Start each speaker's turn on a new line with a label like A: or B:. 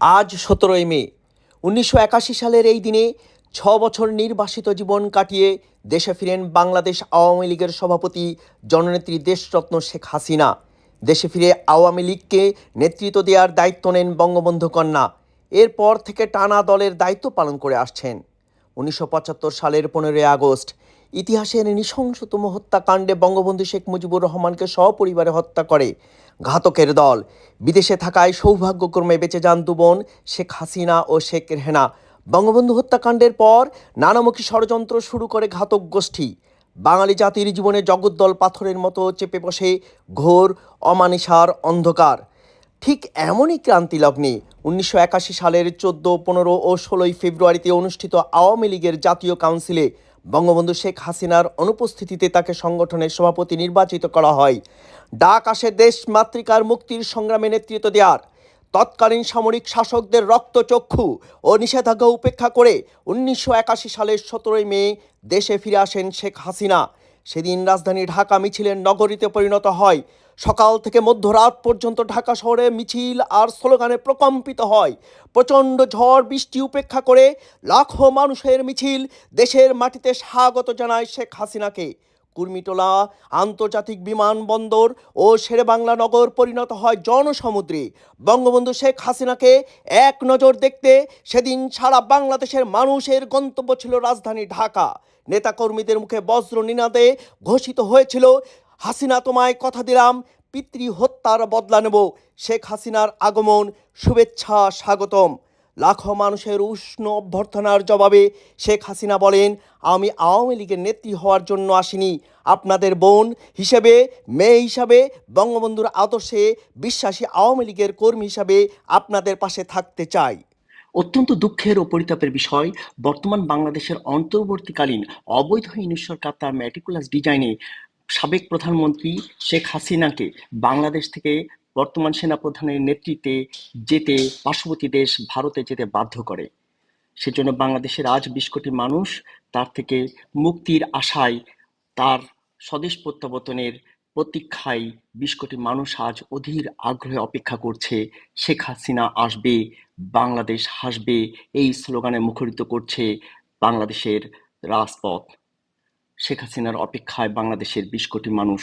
A: আজ সতেরোই মে। উনিশশো একাশি সালের এই দিনে ছ বছর নির্বাসিত জীবন কাটিয়ে দেশে ফিরেন বাংলাদেশ আওয়ামী লীগের সভাপতি জননেত্রী দেশরত্ন শেখ হাসিনা। দেশে ফিরে আওয়ামী লীগকে নেতৃত্ব দেওয়ার দায়িত্ব নেন বঙ্গবন্ধু কন্যা এরপর থেকে টানা দলের দায়িত্ব পালন করে আসছেন। উনিশশো পঁচাত্তর সালের পনেরোই আগস্ট ইতিহাসের নৃশংসতম হত্যাকাণ্ডে বঙ্গবন্ধু শেখ মুজিবুর রহমানকে সপরিবারে হত্যা করে ঘাতকের দল। বিদেশে থাকায় সৌভাগ্যক্রমে বেঁচে যান দুবোন শেখ হাসিনা ও শেখ রেহেনা। বঙ্গবন্ধু হত্যাকাণ্ডের পর নানামুখী ষড়যন্ত্র শুরু করে ঘাতক গোষ্ঠী। বাঙালি জাতির জীবনে জগদ্দল পাথরের মতো চেপে বসে ঘোর, অমানিসার অন্ধকার। ঠিক এমনই ক্রান্তি লগ্নে উনিশশো একাশি সালের চোদ্দ, পনেরো ও ষোলোই ফেব্রুয়ারিতে অনুষ্ঠিত আওয়ামী লীগের জাতীয় কাউন্সিলে বঙ্গবন্ধু শেখ হাসিনার অনুপস্থিতিতে তাকে সংগঠনের সভাপতি নির্বাচিত করা হয়। ডাক আসে দেশ মাতৃকার মুক্তির সংগ্রামে নেতৃত্ব দেওয়ার। তৎকালীন সামরিক শাসকদের রক্তচক্ষু ও নিষেধাজ্ঞা উপেক্ষা করে উনিশশো একাশি সালের সতেরোই মে দেশে ফিরে আসেন শেখ হাসিনা। সেদিন রাজধানী ঢাকা মিছিলের নগরীতে পরিণত হয়। সকাল থেকে মধ্যরাত পর্যন্ত ঢাকা শহরে মিছিল আর স্লোগানে প্রকম্পিত হয়। প্রচণ্ড ঝড়, বৃষ্টি উপেক্ষা করে লাখো মানুষের মিছিল দেশের মাটিতে স্বাগত জানায় শেখ হাসিনাকে। কুর্মিটোলা, আন্তর্জাতিক বিমানবন্দর ও শেরেবাংলা নগর পরিণত হয় জনসমুদ্রে। বঙ্গবন্ধু শেখ হাসিনাকে এক নজর দেখতে সেদিন সারা বাংলাদেশের মানুষের গন্তব্য ছিল রাজধানী ঢাকা। নেতাকর্মীদের মুখে বজ্র নিনাদে ঘোষিত হয়েছিল, হাসিনা, তোমায় কথা দিলাম পিতৃ হত্যার বদলা নেব। শেখ হাসিনার আগমন, শুভেচ্ছা, স্বাগতম। লাখো মানুষের উষ্ণ অভ্যর্থনার জবাবে শেখ হাসিনা বলেন, আমি আওয়ামী লীগের নেত্রী হওয়ার জন্য আসিনি। আপনাদের বোন হিসেবে, মেয়ে হিসাবে, বঙ্গবন্ধুর আদর্শে বিশ্বাসী আওয়ামী লীগের কর্মী হিসাবে আপনাদের পাশে থাকতে চাই।
B: অত্যন্ত দুঃখের ও পরিতাপের বিষয়, বর্তমান বাংলাদেশের অন্তর্বর্তীকালীন অবৈধ ইউনিট সরকার তার ম্যাটিকুলাস ডিজাইনে সাবেক প্রধানমন্ত্রী শেখ হাসিনাকে বাংলাদেশ থেকে বর্তমান সেনাপ্রধানের নেতৃত্বে যেতে পার্শ্ববর্তী দেশ ভারতে যেতে বাধ্য করে। সেজন্য বাংলাদেশের আজ বিশ কোটি মানুষ তার থেকে মুক্তির আশায় তার স্বদেশ প্রত্যাবর্তনের প্রতীক্ষায় বিশ কোটি মানুষ আজ অধীর আগ্রহে অপেক্ষা করছে। শেখ হাসিনা আসবে, বাংলাদেশ হাসবে, এই স্লোগানে মুখরিত করছে বাংলাদেশের রাজপথ। শেখ হাসিনার অপেক্ষায় বাংলাদেশের বিশ কোটি মানুষ।